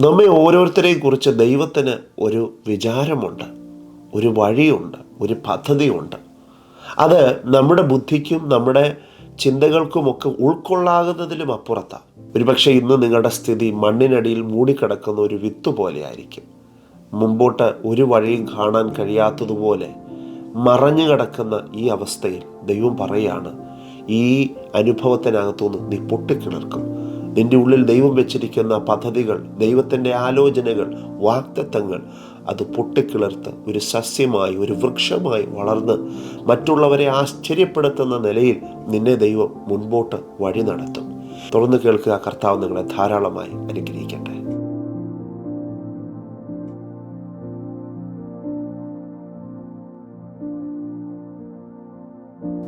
നമ്മെ ഓരോരുത്തരെയും കുറിച്ച് ദൈവത്തിന് ഒരു വിചാരമുണ്ട് ഒരു വഴിയുണ്ട് ഒരു പദ്ധതിയുണ്ട്. അത് നമ്മുടെ ബുദ്ധിക്കും നമ്മുടെ ചിന്തകൾക്കുമൊക്കെ ഉൾക്കൊള്ളാകുന്നതിലും അപ്പുറത്താണ് ഒരുപക്ഷെ ഇന്ന് നിങ്ങളുടെ സ്ഥിതി മണ്ണിനടിയിൽ മൂടിക്കിടക്കുന്ന ഒരു വിത്ത് പോലെയായിരിക്കും. മുമ്പോട്ട് ഒരു വഴിയും കാണാൻ കഴിയാത്തതുപോലെ മറഞ്ഞു കിടക്കുന്ന ഈ അവസ്ഥയിൽ ദൈവം പറയാണ് ഈ അനുഭവത്തിനകത്തുനിന്ന് നീ പൊട്ടിക്കിളർക്കും നിന്റെ ഉള്ളിൽ ദൈവം വെച്ചിരിക്കുന്ന പദ്ധതികൾ ദൈവത്തിന്റെ ആലോചനകൾ വാക്തത്വങ്ങൾ അത് പൊട്ടിക്കിളർത്ത് ഒരു സസ്യമായി ഒരു വൃക്ഷമായി വളർന്ന് മറ്റുള്ളവരെ ആശ്ചര്യപ്പെടുത്തുന്ന നിലയിൽ നിന്നെ ദൈവം മുൻപോട്ട് വഴി നടത്തും. തുറന്നു കേൾക്കുക കർത്താവ് നിങ്ങളെ ധാരാളമായി അനുഗ്രഹിക്കട്ടെ.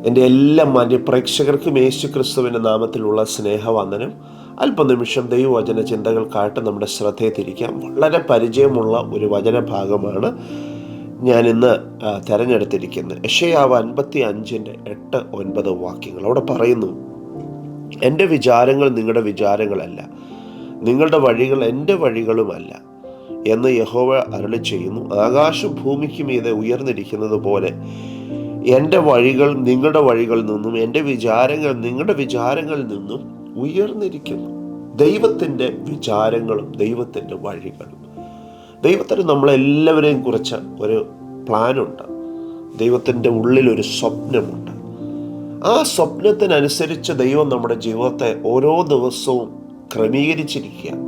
എന്റെ എല്ലാ മാന്യ പ്രേക്ഷകർക്കും യേശു ക്രിസ്തുവിന്റെ നാമത്തിലുള്ള സ്നേഹവന്ദനം. അല്പനിമിഷം ദൈവവചന ചിന്തകൾക്കായിട്ട് നമ്മുടെ ശ്രദ്ധയെ തിരിക്കാം വളരെ പരിചയമുള്ള ഒരു വചനഭാഗമാണ് ഞാൻ ഇന്ന് തിരഞ്ഞെടുത്തിരിക്കുന്നത്. യഷയാവ് അൻപത്തി അഞ്ചിന്റെ എട്ട് ഒൻപത് വാക്യങ്ങൾ. അവിടെ പറയുന്നു എന്റെ വിചാരങ്ങൾ നിങ്ങളുടെ വിചാരങ്ങളല്ല. നിങ്ങളുടെ വഴികൾ എന്റെ വഴികളുമല്ല എന്ന് യഹോവ അരുളി ചെയ്യുന്നു. ആകാശം ഭൂമിക്ക് മീതെ ഉയർന്നിരിക്കുന്നത് പോലെ എന്റെ വഴികൾ നിങ്ങളുടെ വഴികളിൽ നിന്നും എന്റെ വിചാരങ്ങൾ നിങ്ങളുടെ വിചാരങ്ങളിൽ നിന്നും ഉയർന്നിരിക്കുന്നു. ദൈവത്തിന്റെ വിചാരങ്ങളും ദൈവത്തിന്റെ വഴികളും. ദൈവത്തിന് നമ്മളെല്ലാവരെയും കുറിച്ച് ഒരു പ്ലാനുണ്ട്. ദൈവത്തിന്റെ ഉള്ളിലൊരു സ്വപ്നമുണ്ട്. ആ സ്വപ്നത്തിനനുസരിച്ച് ദൈവം നമ്മുടെ ജീവിതത്തെ ഓരോ ദിവസവും ക്രമീകരിച്ചിരിക്കുക.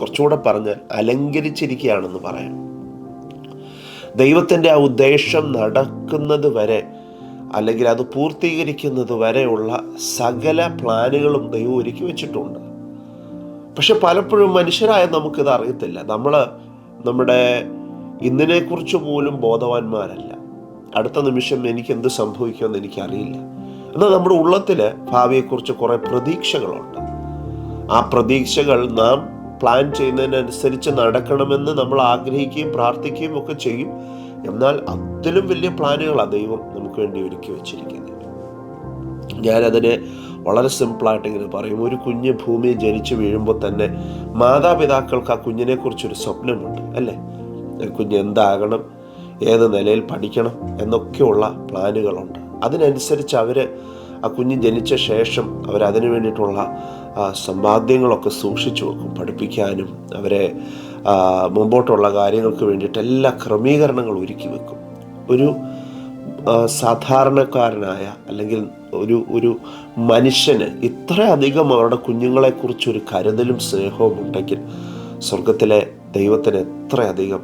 കുറച്ചുകൂടെ പറഞ്ഞാൽ അലങ്കരിച്ചിരിക്കുകയാണെന്ന് പറയാം. ദൈവത്തിന്റെ ആ ഉദ്ദേശം നടക്കുന്നത് വരെ അല്ലെങ്കിൽ അത് പൂർത്തീകരിക്കുന്നത് വരെയുള്ള സകല പ്ലാനുകളും ദൈവം ഒരുക്കി വെച്ചിട്ടുണ്ട്. പക്ഷെ പലപ്പോഴും മനുഷ്യരായ നമുക്കിത് അറിയത്തില്ല. നമ്മൾ നമ്മുടെ ഇന്നിനെക്കുറിച്ച് പോലും ബോധവാന്മാരല്ല. അടുത്ത നിമിഷം എനിക്ക് എന്ത് സംഭവിക്കുമെന്ന് എനിക്കറിയില്ല. എന്നാൽ നമ്മുടെ ഉള്ളത്തിൽ ഭാവിയെക്കുറിച്ച് കുറേ പ്രതീക്ഷകളുണ്ട്. ആ പ്രതീക്ഷകൾ നാം പ്ലാൻ ചെയ്യുന്നതിനനുസരിച്ച് നടക്കണമെന്ന് നമ്മൾ ആഗ്രഹിക്കുകയും പ്രാർത്ഥിക്കുകയും ഒക്കെ ചെയ്യും. എന്നാൽ അതിലും വലിയ പ്ലാനുകളാണ് ദൈവം നമുക്ക് വേണ്ടി ഒരുക്കി വെച്ചിരിക്കുന്നത്. ഞാനതിനെ വളരെ സിമ്പിളായിട്ട് ഇങ്ങനെ പറയും. ഒരു കുഞ്ഞ് ഭൂമിയിൽ ജനിച്ചു വീഴുമ്പോൾ തന്നെ മാതാപിതാക്കൾക്ക് ആ കുഞ്ഞിനെക്കുറിച്ചൊരു സ്വപ്നമുണ്ട് അല്ലേ? കുഞ്ഞ് എന്താകണം ഏത് നിലയിൽ പഠിക്കണം എന്നൊക്കെയുള്ള പ്ലാനുകളുണ്ട്. അതിനനുസരിച്ച് അവർ ആ കുഞ്ഞ് ജനിച്ച ശേഷം അവരതിനു വേണ്ടിയിട്ടുള്ള സമ്പാദ്യങ്ങളൊക്കെ സൂക്ഷിച്ചു വെക്കും പഠിപ്പിക്കാനും അവരെ മുമ്പോട്ടുള്ള കാര്യങ്ങൾക്ക് വേണ്ടിയിട്ട് എല്ലാ ക്രമീകരണങ്ങളും ഒരുക്കി വെക്കും. ഒരു സാധാരണക്കാരനായ അല്ലെങ്കിൽ ഒരു ഒരു മനുഷ്യന് ഇത്രയധികം അവരുടെ കുഞ്ഞുങ്ങളെക്കുറിച്ചൊരു കരുതലും സ്നേഹവും ഉണ്ടെങ്കിൽ സ്വർഗത്തിലെ ദൈവത്തിന് എത്രയധികം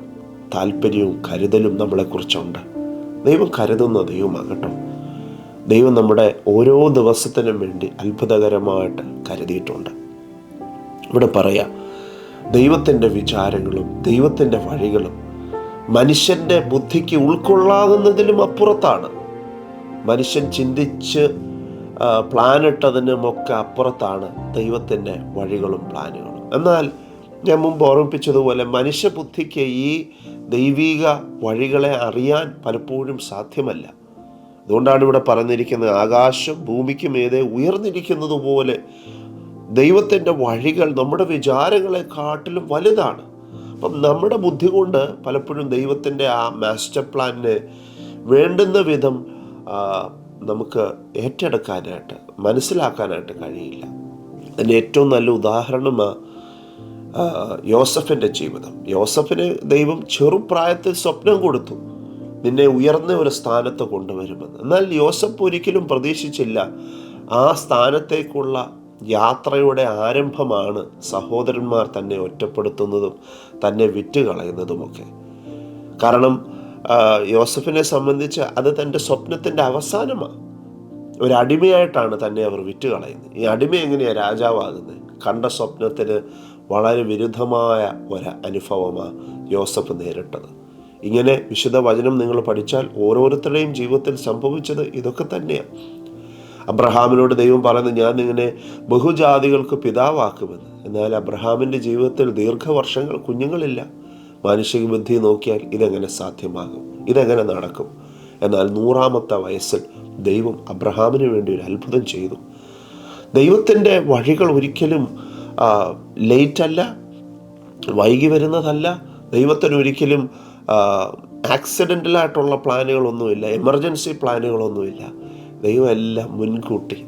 താല്പര്യവും കരുതലും നമ്മളെക്കുറിച്ചുണ്ട്. ദൈവം കരുതുന്ന ദൈവമാകട്ടോ. ദൈവം നമ്മുടെ ഓരോ ദിവസത്തിനും വേണ്ടി അത്ഭുതകരമായിട്ട് കരുതിയിട്ടുണ്ട്. ഇവിടെ പറയാം ദൈവത്തിന്റെ വിചാരങ്ങളും ദൈവത്തിന്റെ വഴികളും മനുഷ്യന്റെ ബുദ്ധിക്ക് ഉൾക്കൊള്ളാകുന്നതിലും അപ്പുറത്താണ്. മനുഷ്യൻ ചിന്തിച്ച് പ്ലാനിട്ടതിനുമൊക്കെ അപ്പുറത്താണ് ദൈവത്തിന്റെ വഴികളും പ്ലാനുകളും. എന്നാൽ ഞാൻ മുമ്പ് ഓർമ്മിപ്പിച്ചതുപോലെ മനുഷ്യബുദ്ധിക്ക് ഈ ദൈവിക വഴികളെ അറിയാൻ പലപ്പോഴും സാധ്യമല്ല. അതുകൊണ്ടാണ് ഇവിടെ പറഞ്ഞിരിക്കുന്നത് ആകാശം ഭൂമിക്കും മീതെ ഉയർന്നിരിക്കുന്നത് പോലെ ദൈവത്തിന്റെ വഴികൾ നമ്മുടെ വിചാരങ്ങളെ കാട്ടിലും വലുതാണ്. അപ്പം നമ്മുടെ ബുദ്ധി കൊണ്ട് പലപ്പോഴും ദൈവത്തിന്റെ ആ മാസ്റ്റർ പ്ലാനിനെ വേണ്ടുന്ന വിധം നമുക്ക് ഏറ്റെടുക്കാനായിട്ട് മനസ്സിലാക്കാനായിട്ട് കഴിയില്ല. അതിന്റെ ഏറ്റവും നല്ല ഉദാഹരണമാണ് യോസഫിന്റെ ജീവിതം. യോസഫിന് ദൈവം ചെറുപ്രായത്തിൽ സ്വപ്നം കൊടുത്തു. നിന്നെ ഉയർന്ന ഒരു സ്ഥാനത്ത് കൊണ്ടുവരുമെന്ന്. എന്നാൽ യോസഫ് ഒരിക്കലും പ്രതീക്ഷിച്ചില്ല ആ സ്ഥാനത്തേക്കുള്ള യാത്രയുടെ ആരംഭമാണ് സഹോദരന്മാർ തന്നെ ഒറ്റപ്പെടുത്തുന്നതും തന്നെ വിറ്റുകളയുന്നതുമൊക്കെ. കാരണം യോസഫിനെ സംബന്ധിച്ച് അത് തന്റെ സ്വപ്നത്തിന്റെ അവസാനമാണ് ഒരു അടിമയായിട്ടാണ് തന്നെ അവർ വിറ്റുകളയുന്നത്. ഈ അടിമ എങ്ങനെയാണ് രാജാവാകുന്നത്? കണ്ട സ്വപ്നത്തിന് വളരെ വിരുദ്ധമായ ഒരു അനുഭവമാണ് യോസഫ് നേരിട്ടത്. ഇങ്ങനെ വിശുദ്ധ വചനം നിങ്ങൾ പഠിച്ചാൽ ഓരോരുത്തരുടെയും ജീവിതത്തിൽ സംഭവിച്ചത് ഇതൊക്കെ തന്നെയാണ് അബ്രഹാമിനോട് ദൈവം പറയുന്നു ഞാൻ നിങ്ങനെ ബഹുജാതികൾക്ക് പിതാവാക്കുമെന്ന്. എന്നാൽ അബ്രഹാമിന്റെ ജീവിതത്തിൽ ദീർഘവർഷങ്ങൾ കുഞ്ഞുങ്ങളില്ല. മാനുഷിക ബുദ്ധി നോക്കിയാൽ ഇതെങ്ങനെ സാധ്യമാകും? ഇതെങ്ങനെ നടക്കും? എന്നാൽ നൂറാമത്തെ വയസ്സിൽ ദൈവം അബ്രഹാമിന് വേണ്ടി ഒരു അത്ഭുതം ചെയ്തു. ദൈവത്തിന്റെ വഴികൾ ഒരിക്കലും ലേറ്റ് അല്ല വൈകി വരുന്നതല്ല. ദൈവത്തിന് ഒരിക്കലും ആക്സിഡന്റലായിട്ടുള്ള പ്ലാനുകളൊന്നുമില്ല എമർജൻസി പ്ലാനുകളൊന്നുമില്ല. ദൈവം എല്ലാം മുൻകൂട്ടി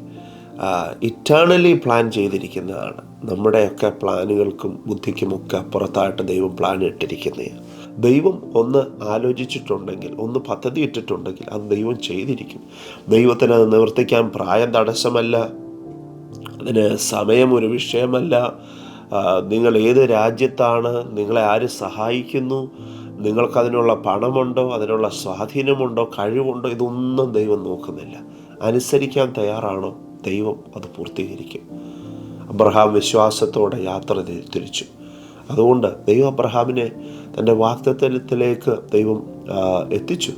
ഇറ്റേണലി പ്ലാൻ ചെയ്തിരിക്കുന്നതാണ്. നമ്മുടെയൊക്കെ പ്ലാനുകൾക്കും ബുദ്ധിക്കുമൊക്കെ അപ്പുറത്തായിട്ട് ദൈവം പ്ലാൻ ഇട്ടിരിക്കുന്നതാണ്. ദൈവം ഒന്ന് ആലോചിച്ചിട്ടുണ്ടെങ്കിൽ ഒന്ന് പദ്ധതി ഇട്ടിട്ടുണ്ടെങ്കിൽ അത് ദൈവം ചെയ്തിരിക്കും. ദൈവത്തിന് അത് നിവർത്തിക്കാൻ പ്രായം തടസ്സമല്ല അതിന് സമയം ഒരു വിഷയമല്ല. നിങ്ങൾ ഏത് രാജ്യത്താണ് നിങ്ങളെ ആര് സഹായിക്കുന്നു നിങ്ങൾക്കതിനുള്ള പണമുണ്ടോ അതിനുള്ള സ്വാധീനമുണ്ടോ കഴിവുണ്ടോ ഇതൊന്നും ദൈവം നോക്കുന്നില്ല. അനുസരിക്കാൻ തയ്യാറാണോ ദൈവം അത് പൂർത്തീകരിക്കും അബ്രഹാം വിശ്വാസത്തോടെ യാത്ര തിരിച്ചു. അതുകൊണ്ട് ദൈവം അബ്രഹാമിനെ തന്റെ വാക്തത്വത്തിലേക്ക് ദൈവം എത്തിച്ചു.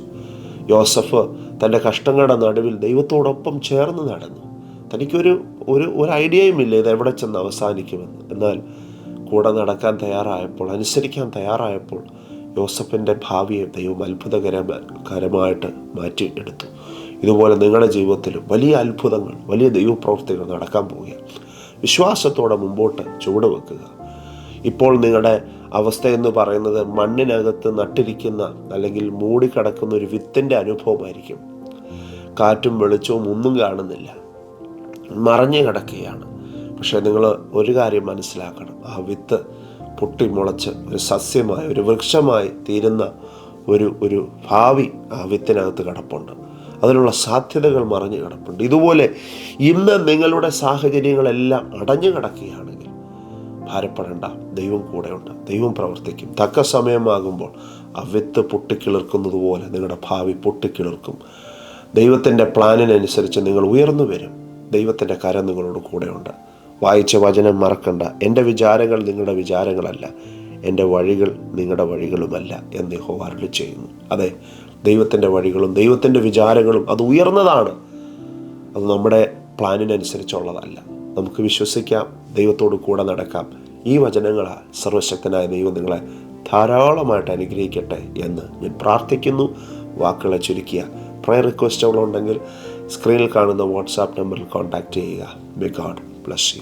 യോസഫ് തന്റെ കഷ്ടങ്ങളുടെ നടുവിൽ ദൈവത്തോടൊപ്പം ചേർന്ന് നടന്നു. തനിക്കൊരു ഒരു ഒരു ഐഡിയയും ഇല്ല ഇത് എവിടെ ചെന്ന് അവസാനിക്കുമെന്ന്. എന്നാൽ കൂടെ നടക്കാൻ തയ്യാറായപ്പോൾ അനുസരിക്കാൻ തയ്യാറായപ്പോൾ യോസഫിന്റെ ഭാവിയെ ദൈവം മാറ്റി മാറ്റിയെടുത്തു ഇതുപോലെ നിങ്ങളുടെ ജീവിതത്തിലും വലിയ അത്ഭുതങ്ങൾ വലിയ ദൈവപ്രവൃത്തികൾ നടക്കാൻ പോവുകയാണ്. വിശ്വാസത്തോടെ മുമ്പോട്ട് ചുവട് വെക്കുക. ഇപ്പോൾ നിങ്ങളുടെ അവസ്ഥ എന്ന് പറയുന്നത് മണ്ണിനകത്ത് നട്ടിരിക്കുന്ന അല്ലെങ്കിൽ മൂടിക്കിടക്കുന്ന ഒരു വിത്തിന്റെ അനുഭവമായിരിക്കും. കാറ്റും വെളിച്ചവും ഒന്നും കാണുന്നില്ല. മറഞ്ഞു കിടക്കുകയാണ്. പക്ഷേ നിങ്ങൾ ഒരു കാര്യം മനസ്സിലാക്കണം. ആ വിത്ത് പൊട്ടി മുളച്ച് ഒരു സസ്യമായി ഒരു വൃക്ഷമായി തീരുന്ന ഒരു ഒരു ഭാവി ആ വിത്തിനകത്ത് കിടപ്പുണ്ട്. അതിനുള്ള സാധ്യതകൾ മറഞ്ഞു കിടപ്പുണ്ട്. ഇതുപോലെ ഇന്ന് നിങ്ങളുടെ സാഹചര്യങ്ങളെല്ലാം അടഞ്ഞു കിടക്കുകയാണെങ്കിൽ ഭാരപ്പെടേണ്ട. ദൈവം കൂടെയുണ്ട്. ദൈവം പ്രവർത്തിക്കും. തക്ക സമയമാകുമ്പോൾ ആ വിത്ത് പൊട്ടിക്കിളിർക്കുന്നത് പോലെ നിങ്ങളുടെ ഭാവി പൊട്ടിക്കിളിർക്കും. ദൈവത്തിന്റെ പ്ലാനിനനുസരിച്ച് നിങ്ങൾ ഉയർന്നു വരും. ദൈവത്തിന്റെ കരം നിങ്ങളോട് കൂടെയുണ്ട്. വായിച്ച വചനം മറക്കണ്ട. എന്റെ വിചാരങ്ങൾ നിങ്ങളുടെ വിചാരങ്ങളല്ല. എന്റെ വഴികൾ നിങ്ങളുടെ വഴികളുമല്ല എന്ന് ഹോവാറിൽ ചെയ്യുന്നു. അതെ ദൈവത്തിന്റെ വഴികളും ദൈവത്തിന്റെ വിചാരങ്ങളും അത് ഉയർന്നതാണ്. അത് നമ്മുടെ പ്ലാനിനനുസരിച്ചുള്ളതല്ല. നമുക്ക് വിശ്വസിക്കാം ദൈവത്തോട് കൂടെ നടക്കാം. ഈ വചനങ്ങളാൽ സർവശക്തനായ ദൈവം നിങ്ങളെ ധാരാളമായിട്ട് അനുഗ്രഹിക്കട്ടെ എന്ന് ഞാൻ പ്രാർത്ഥിക്കുന്നു. വാക്കുകളെ ചുരുക്കിയ പ്രയർ റിക്വസ്റ്റുകളുണ്ടെങ്കിൽ സ്ക്രീനിൽ കാണുന്ന വാട്സാപ്പ് നമ്പറിൽ കോൺടാക്റ്റ് ചെയ്യുക. മെ ഗാഡ് ബ്ലസ് യു